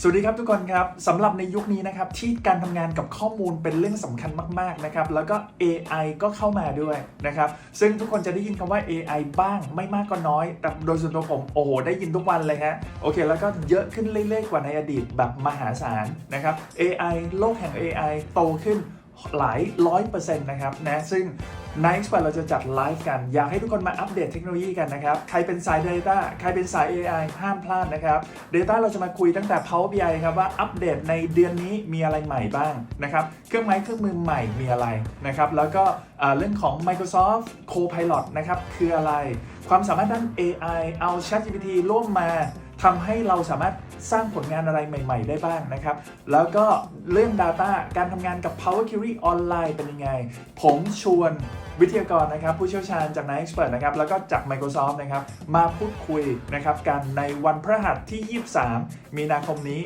สวัสดีครับทุกคนครับสำหรับในยุคนี้นะครับที่การทำงานกับข้อมูลเป็นเรื่องสำคัญมากๆนะครับแล้วก็ AI ก็เข้ามาด้วยนะครับซึ่งทุกคนจะได้ยินคำว่า AI บ้างไม่มากก็น้อย แต่โดยส่วนตัวผมโอ้โหได้ยินทุกวันเลยฮะโอเค แล้วก็เยอะขึ้นเรื่อยๆกว่าในอดีตแบบมหาศาลนะครับ AI โลกแห่ง AI โตขึ้นหลายร้อยเปอร์เซ็นต์นะครับนะซึ่ง ใน Expert เราจะจัดไลฟ์กัน อยากให้ทุกคนมาอัปเดตเทคโนโลยีกันนะครับ ใครเป็นสาย Data ใครเป็นสาย AI ห้ามพลาดนะครับ Data เราจะมาคุยตั้งแต่ Power BI ครับว่าอัปเดตในเดือนนี้มีอะไรใหม่บ้างนะครับ เครื่องไม้เครื่องมือใหม่มีอะไรนะครับ แล้วก็เรื่องของ Microsoft Copilot นะครับคืออะไร ความสามารถด้าน AI เอา ChatGPT ร่วมมา ทำให้เราสามารถสร้างผลงานอะไรใหม่ๆ ได้บ้างนะครับ แล้วก็เรื่อง Data การทำงานกับ Power Query ออนไลน์เป็นยังไง ผมชวนวิทยากรนะครับ ผู้เชี่ยวชาญจากนายเอ็กซ์เพรสนะครับ แล้วก็จาก Microsoft นะครับ มาพูดคุยนะครับกันในวันพฤหัสที่ 23 มีนาคมนี้